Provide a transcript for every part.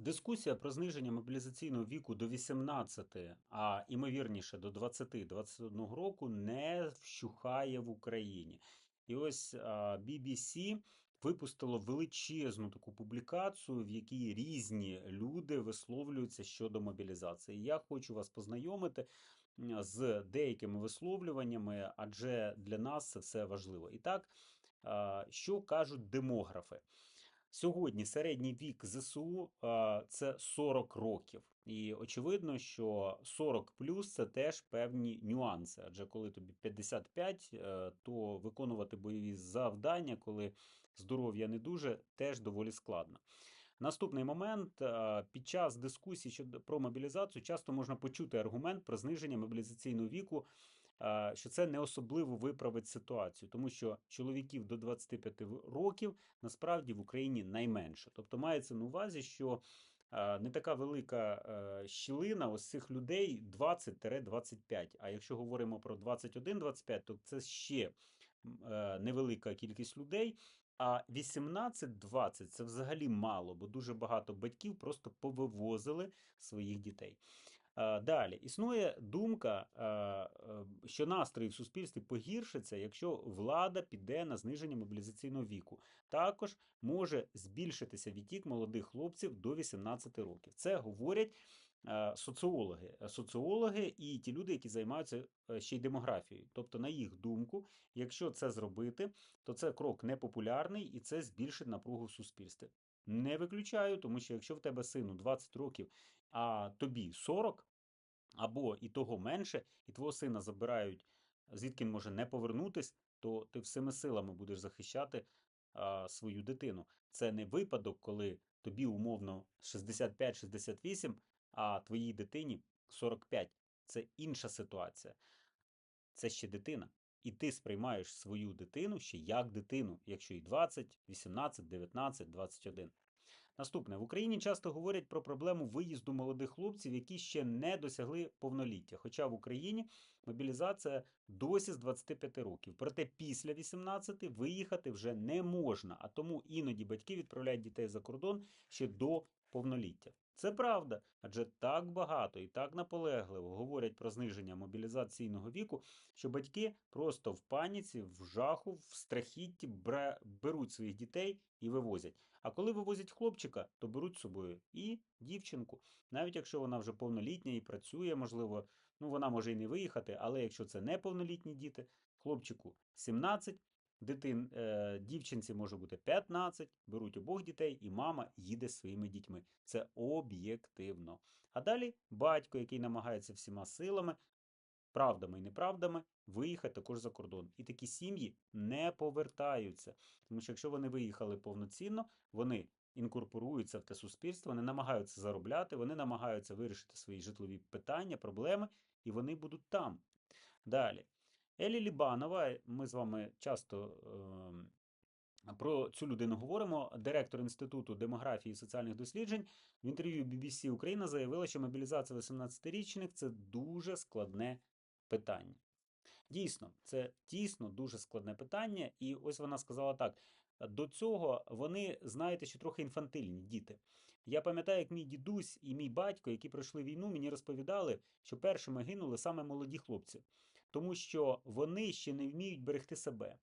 Дискусія про зниження мобілізаційного віку до 18, а ймовірніше до 20-21 року не вщухає в Україні. І ось BBC випустило величезну таку публікацію, в якій різні люди висловлюються щодо мобілізації. Я хочу вас познайомити з деякими висловлюваннями, адже для нас це все важливо. І так, що кажуть демографи? Сьогодні середній вік ЗСУ це 40 років. І очевидно, що 40 плюс це теж певні нюанси. Адже коли тобі 55, е, то виконувати бойові завдання, коли здоров'я не дуже, теж доволі складно. Наступний момент під час дискусії щодо про мобілізацію часто можна почути аргумент про зниження мобілізаційного віку, що це не особливо виправить ситуацію, тому що чоловіків до 25 в- років насправді в Україні найменше. Тобто мається на увазі, що не така велика е, щілина ось цих людей 20-25. А якщо говоримо про 21-25, то це ще е, невелика кількість людей. А 18-20 це взагалі мало, бо дуже багато батьків просто повивозили своїх дітей. Е, Далі існує думка, е, е, що настрої в суспільстві погіршаться, якщо влада піде на зниження мобілізаційного віку. Також може збільшитися відтік молодих хлопців до 18 років. Це говорять соціологи, соціологи і ті люди, які займаються ще й демографією. Тобто, на їх думку, якщо це зробити, то це крок непопулярний і це збільшить напругу в суспільстві. Не виключаю, тому що якщо в тебе сину 20 років, а тобі 40, або і того менше, і твого сина забирають, звідки він може не повернутись, то ти всіми силами будеш захищати а, свою дитину. Це не випадок, коли тобі умовно 65-68, а твоїй дитині 45. Це інша ситуація. Це ще дитина. І ти сприймаєш свою дитину ще як дитину, якщо їй 20, 18, 19, 21. Наступне в Україні часто говорять про проблему виїзду молодих хлопців, які ще не досягли повноліття. Хоча в Україні мобілізація досі з 25 років. Проте після 18 виїхати вже не можна, а тому іноді батьки відправляють дітей за кордон ще до повноліття. Це правда, адже так багато і так наполегливо говорять про зниження мобілізаційного віку, що батьки просто в паніці, в жаху, в страхітті беруть своїх дітей і вивозять. А коли вивозять хлопчика, то беруть з собою і дівчинку. Навіть якщо вона вже повнолітня і працює, можливо, ну вона може і не виїхати, але якщо це неповнолітні діти, хлопчику 17, дитин, е, дівчинці може бути 15, беруть обох дітей, і мама їде зі своїми дітьми. Це об'єктивно. А далі батько, який намагається всіма силами, правдами і неправдами, виїхати також за кордон. І такі сім'ї не повертаються. Тому що якщо вони виїхали повноцінно, вони інкорпоруються в те суспільство, вони намагаються заробляти, вони намагаються вирішити свої житлові питання, проблеми, і вони будуть там. Далі. Елі Лібанова, ми з вами часто ем, про цю людину говоримо. Директор Інституту демографії і соціальних досліджень в інтерв'ю BBC Україна заявила, що мобілізація 18-річних це дуже складне питання. Дійсно, це дійсно дуже складне питання, і ось вона сказала так: до цього вони, знаєте, що трохи інфантильні діти. Я пам'ятаю, як мій дідусь і мій батько, які пройшли війну, мені розповідали, що першими гинули саме молоді хлопці, тому що вони ще не вміють берегти себе.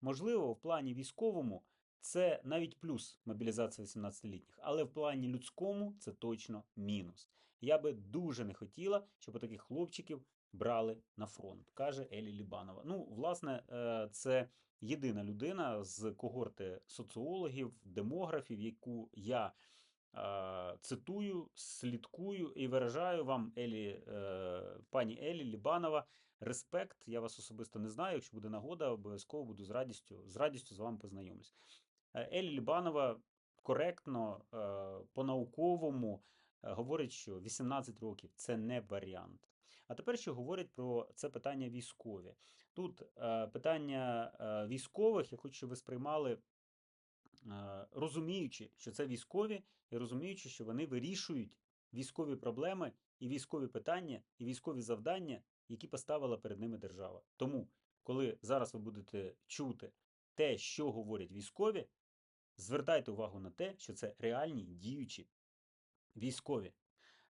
Можливо, в плані військовому це навіть плюс мобілізація 18-літніх, але в плані людському це точно мінус. Я би дуже не хотіла, щоб таких хлопчиків брали на фронт, каже Елі Лібанова. Ну, власне, е, це єдина людина з когорти соціологів, демографів, яку я е, цитую, слідкую і виражаю вам, Елі, е, пані Елі Лібанова, респект. Я вас особисто не знаю. Якщо буде нагода, обов'язково буду з радістю, з радістю з вами познайомлюсь. Е, Елі Лібанова коректно, е, по-науковому е, говорить, що 18 років це не варіант. А тепер ще говорять про це питання військові. Тут питання військових, я хочу, щоб ви сприймали, розуміючи, що це військові, і розуміючи, що вони вирішують військові проблеми і військові питання, і військові завдання, які поставила перед ними держава. Тому, коли зараз ви будете чути те, що говорять військові, звертайте увагу на те, що це реальні діючі військові.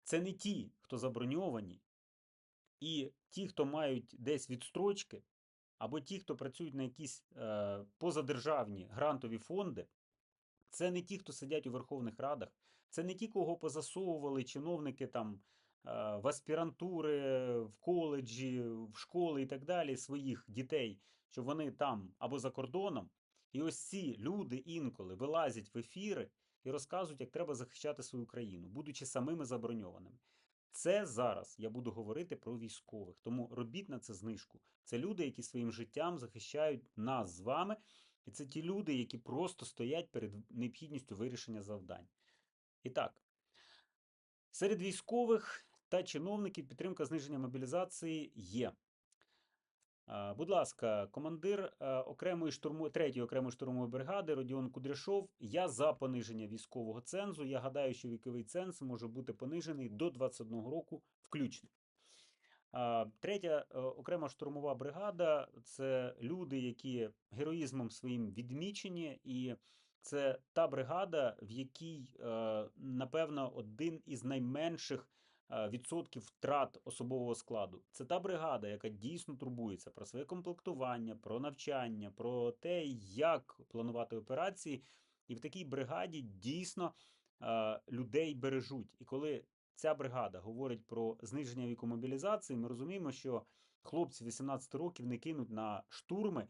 Це не ті, хто заброньовані, і ті, хто мають десь відстрочки, або ті, хто працюють на якісь е, позадержавні грантові фонди. Це не ті, хто сидять у Верховних Радах, це не ті, кого позасовували чиновники там в аспірантури, в коледжі, в школи і так далі, своїх дітей, щоб вони там або за кордоном. І ось ці люди інколи вилазять в ефіри і розказують, як треба захищати свою країну, будучи самими заброньованими. Це зараз я буду говорити про військових, тому робіть на це знижку. Це люди, які своїм життям захищають нас з вами, і це ті люди, які просто стоять перед необхідністю вирішення завдань. І так, серед військових та чиновників підтримка зниження мобілізації є. Будь ласка, командир е, окремої штурму... 3 окремої штурмової бригади Родіон Кудряшов. Я за пониження військового цензу. Я гадаю, що віковий ценз може бути понижений до 21 року включно. Третя е, окрема штурмова бригада це люди, які героїзмом своїм відмічені, і це та бригада, в якій, е, напевно, один із найменших відсотків втрат особового складу. Це та бригада, яка дійсно турбується про своє комплектування, про навчання, про те, як планувати операції. І в такій бригаді дійсно е, людей бережуть. І коли ця бригада говорить про зниження віку мобілізації, ми розуміємо, що хлопці 18 років не кинуть на штурми,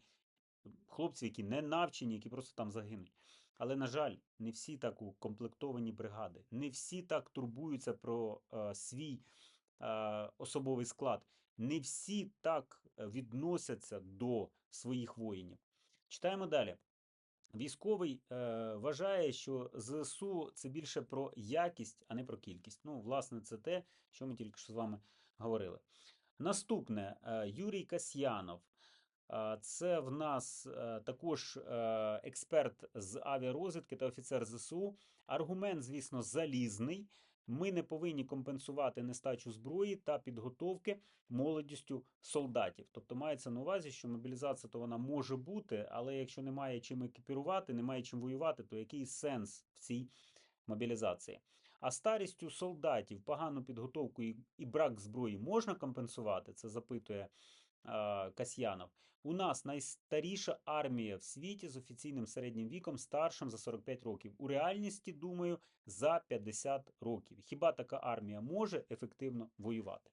хлопці, які не навчені, які просто там загинуть. Але, на жаль, не всі так укомплектовані бригади, не всі так турбуються про е, свій е, особовий склад, не всі так е, відносяться до своїх воїнів. Читаємо далі. Військовий е, вважає, що ЗСУ це більше про якість, а не про кількість. Ну, власне, це те, що ми тільки що з вами говорили. Наступне е, Юрій Касьянов. Е, Це в нас е, також е, експерт з авіарозвідки та офіцер ЗСУ. Аргумент, звісно, залізний. Ми не повинні компенсувати нестачу зброї та підготовки молодістю солдатів. Тобто мається на увазі, що мобілізація то вона може бути, але якщо немає чим екіпірувати, немає чим воювати, то який сенс в цій мобілізації? А старістю солдатів погану підготовку і, брак зброї можна компенсувати? Це запитує Касьянов. У нас найстаріша армія в світі з офіційним середнім віком старшим за 45 років. У реальності, думаю, за 50 років. Хіба така армія може ефективно воювати?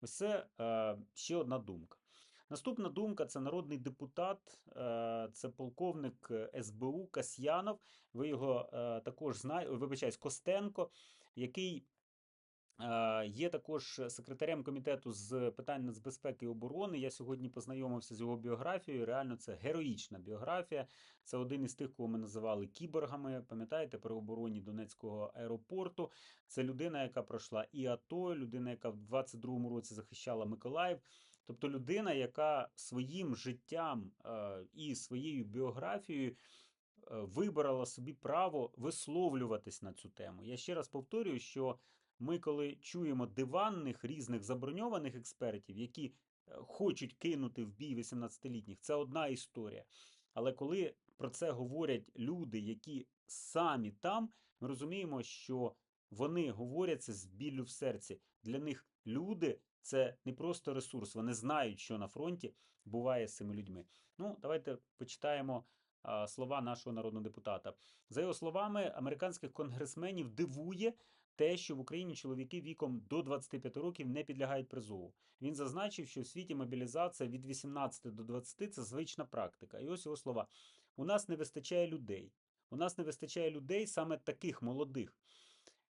Ось це е, ще одна думка. Наступна думка це народний депутат, е, це полковник СБУ Касьянов. Ви його е, також знаєте, вибачаюсь, Костенко, який є також секретарем комітету з питань нацбезпеки і оборони. Я сьогодні познайомився з його біографією. Реально, це героїчна біографія. Це один із тих, кого ми називали кіборгами. Пам'ятаєте, при обороні Донецького аеропорту. Це людина, яка пройшла і АТО, людина, яка в 22-му році захищала Миколаїв. Тобто людина, яка своїм життям е, і своєю біографією е, вибрала собі право висловлюватись на цю тему. Я ще раз повторюю, що ми, коли чуємо диванних різних заброньованих експертів, які е, хочуть кинути в бій 18-літніх, це одна історія. Але коли про це говорять люди, які самі там, ми розуміємо, що вони говорять це з біллю в серці. Для них люди це не просто ресурс, вони знають, що на фронті буває з цими людьми. Ну, давайте почитаємо слова нашого народного депутата. За його словами, американських конгресменів дивує те, що в Україні чоловіки віком до 25 років не підлягають призову. Він зазначив, що в світі мобілізація від 18 до 20 це звична практика. І ось його слова: у нас не вистачає людей. У нас не вистачає людей саме таких молодих.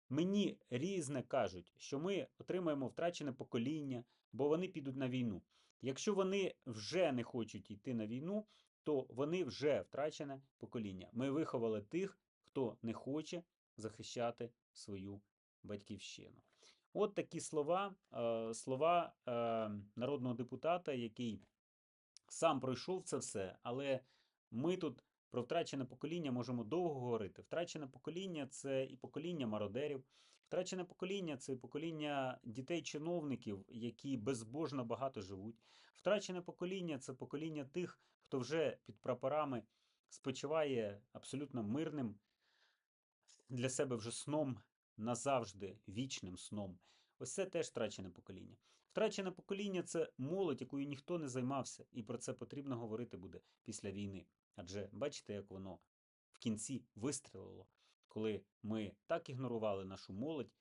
Мені різне кажуть, що ми отримаємо втрачене покоління, бо вони підуть на війну. Якщо вони вже не хочуть йти на війну, то вони вже втрачене покоління. Ми виховали тих, хто не хоче захищати свою батьківщину. От такі слова, е, слова е, народного депутата, який сам пройшов це все, але ми тут про втрачене покоління можемо довго говорити. Втрачене покоління це і покоління мародерів, втрачене покоління це і покоління дітей-чиновників, які безбожно багато живуть. Втрачене покоління це покоління тих, хто вже під прапорами спочиває абсолютно мирним для себе вже сном назавжди вічним сном. Ось це теж втрачене покоління. Втрачене покоління це молодь, якою ніхто не займався, і про це потрібно говорити буде після війни. Адже бачите, як воно в кінці вистрелило, коли ми так ігнорували нашу молодь,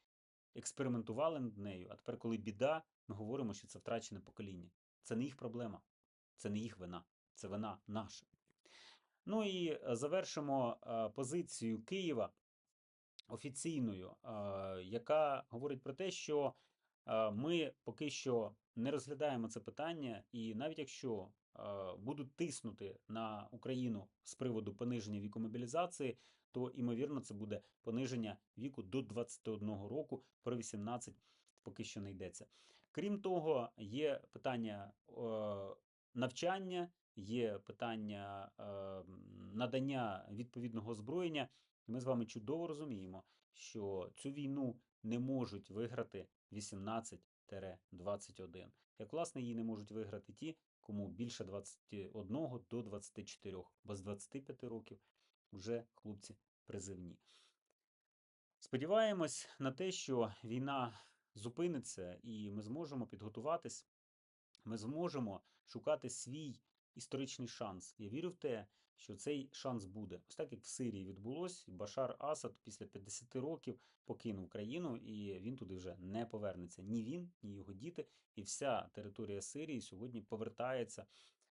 експериментували над нею. А тепер, коли біда, ми говоримо, що це втрачене покоління. Це не їх проблема, це не їх вина, це вина наша. Ну і е, завершимо е, позицію Києва офіційною, яка говорить про те, що ми поки що не розглядаємо це питання, і навіть якщо будуть тиснути на Україну з приводу пониження віку мобілізації, то імовірно це буде пониження віку до 21 року, про 18 поки що не йдеться. Крім того, є питання навчання, є питання надання відповідного озброєння. Ми з вами чудово розуміємо, що цю війну не можуть виграти 18-21. Як власне її не можуть виграти ті, кому більше 21 до 24, бо з 25 років вже хлопці призивні. Сподіваємось на те, що війна зупиниться і ми зможемо підготуватись, ми зможемо шукати свій історичний шанс. Я вірю в те, що цей шанс буде. Ось так як в Сирії відбулось, Башар Асад після 50 років покинув країну, і він туди вже не повернеться. Ні він, ні його діти, і вся територія Сирії сьогодні повертається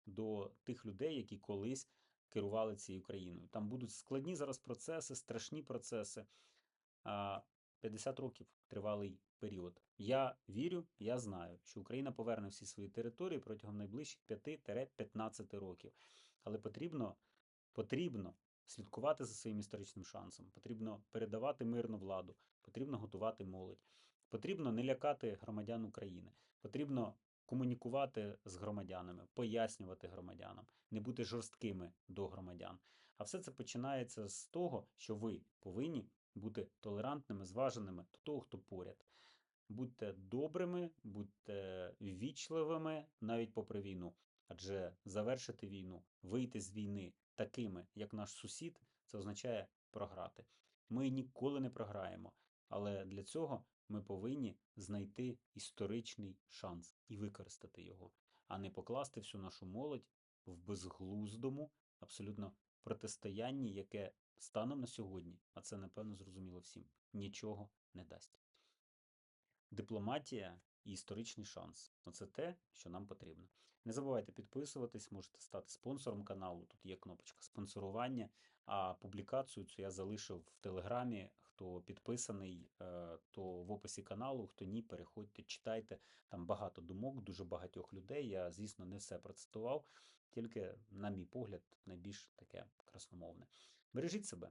до тих людей, які колись керували цією країною. Там будуть складні зараз процеси, страшні процеси. А 50 років тривалий період. Я вірю, я знаю, що Україна поверне всі свої території протягом найближчих 5-15 років. Але потрібно, потрібно слідкувати за своїм історичним шансом, потрібно передавати мирну владу, потрібно готувати молодь, потрібно не лякати громадян України, потрібно комунікувати з громадянами, пояснювати громадянам, не бути жорсткими до громадян. А все це починається з того, що ви повинні бути толерантними, зваженими до того, хто поряд. Будьте добрими, будьте ввічливими навіть попри війну. Адже завершити війну, вийти з війни такими, як наш сусід, це означає програти. Ми ніколи не програємо, але для цього ми повинні знайти історичний шанс і використати його, а не покласти всю нашу молодь в безглуздому, абсолютно протистоянні, яке станом на сьогодні, а це напевно зрозуміло всім, нічого не дасть. Дипломатія і історичний шанс оце те, що нам потрібно. Не забувайте підписуватись, можете стати спонсором каналу. Тут є кнопочка спонсорування, а публікацію цю я залишив в Телеграмі. Хто підписаний, е, то в описі каналу, хто ні, переходьте, читайте. Там багато думок, дуже багатьох людей. Я, звісно, не все процитував, тільки, на мій погляд, найбільш таке красномовне. Бережіть себе,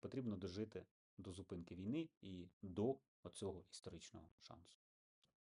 потрібно дожити до зупинки війни і до оцього історичного шансу.